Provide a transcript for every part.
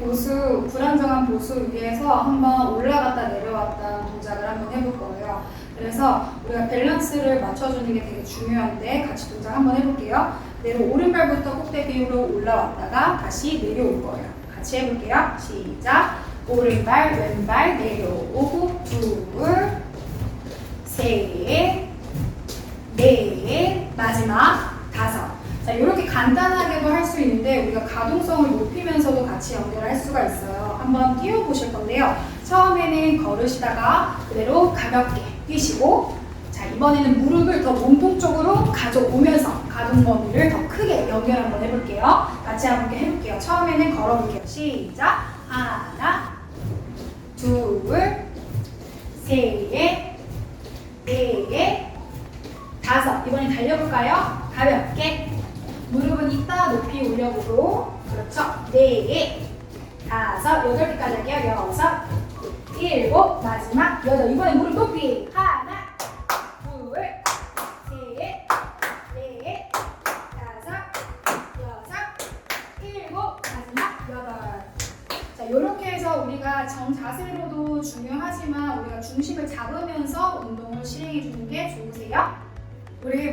보수, 불안정한 보수 위에서 한번 올라갔다 내려왔다 동작을 한번 해볼 거예요. 그래서 우리가 밸런스를 맞춰주는 게 되게 중요한데 같이 동작 한번 해볼게요. 내려 오른발부터 꼭대기 위로 올라왔다가 다시 내려올 거예요. 같이 해볼게요. 시작. 오른발, 왼발 내려오고 둘, 셋, 넷, 마지막 다섯. 자, 이렇게 간단하게도 할 수 있는 데 우리가 가동성을 높이면서도 같이 연결할 수가 있어요. 한번 뛰어보실 건데요. 처음에는 걸으시다가 그대로 가볍게 뛰시고 자, 이번에는 무릎을 더 몸통 쪽으로 가져오면서 가동 범위를 더 크게 연결 한번 해볼게요. 같이 한번 해볼게요. 처음에는 걸어볼게요. 시작. 하나, 둘, 셋, 넷, 다섯. 이번엔 달려볼까요? 가볍게. 이따 높이 올려보고. 그렇죠. 네, 다섯, 여덟 개까지 할게요. 여섯, 일곱, 마지막 여덟. 이번엔 무릎 높이. 하나, 둘, 셋, 넷, 다섯. 자, 이렇게 해서 우리가 정자세로도 중요하지만 우리가 중심을 잡으면서 운동을 시행해 주는 게 좋으세요?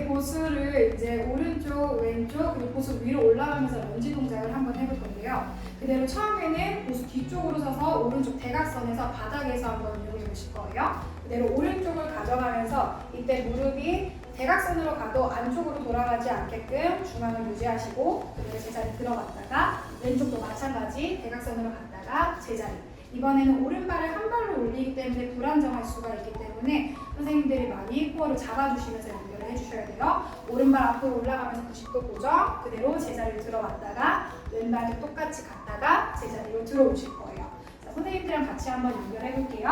보수를 이제 오른쪽, 왼쪽, 그리고 보수 위로 올라가면서 런지 동작을 한번 해볼 건데요. 그대로 처음에는 보수 뒤쪽으로 서서 오른쪽 대각선에서 바닥에서 한번 이용해 보실 거예요. 그대로 오른쪽을 가져가면서 이때 무릎이 대각선으로 가도 안쪽으로 돌아가지 않게끔 중앙을 유지하시고 그대로 제자리 들어갔다가 왼쪽도 마찬가지 대각선으로 갔다가 제자리 이번에는 오른발을 한 발로 올리기 때문에 불안정할 수가 있기 때문에 선생님들이 많이 코어를 잡아주시면서 연결을 해주셔야 돼요. 오른발 앞으로 올라가면서 90도 고정 그대로 제자리로 들어갔다가 왼발도 똑같이 갔다가 제자리로 들어오실 거예요. 자, 선생님들이랑 같이 한번 연결해 볼게요.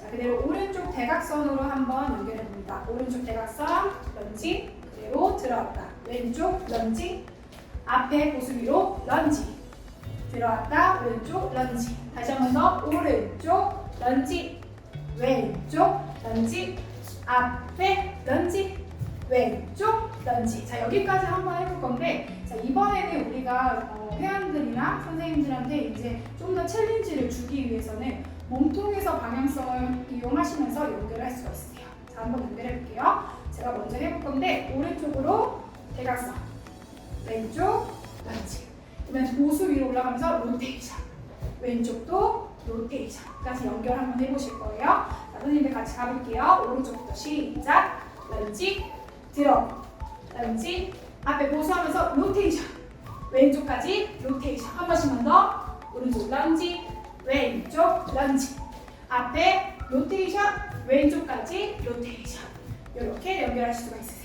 자, 그대로 오른쪽 대각선으로 한번 연결해 봅니다. 오른쪽 대각선 런지 그대로 들어왔다. 왼쪽 런지 앞에 보수 위로 런지 들어왔다. 왼쪽 런지. 다시 한 번 더. 오른쪽 런지. 왼쪽 런지. 앞에 런지. 왼쪽 런지. 자 여기까지 한번 해볼 건데 자 이번에는 우리가 어, 회원들이나 선생님들한테 이제 좀 더 챌린지를 주기 위해서는 몸통에서 방향성을 이용하시면서 연결할 수가 있어요. 자 한번 연결해 볼게요. 제가 먼저 해볼 건데 오른쪽으로 대각선. 왼쪽 그다음에 보수 위로 올라가면서 로테이션. 왼쪽도 로테이션까지 연결 한번 해보실 거예요. 자, 선생님들 같이 가볼게요. 오른쪽부터 시작. 런지, 들어. 런지, 앞에 보수하면서 로테이션. 왼쪽까지 로테이션. 한 번씩만 더. 오른쪽 런지, 왼쪽 런지. 앞에 로테이션, 왼쪽까지 로테이션. 이렇게 연결할 수가 있어요.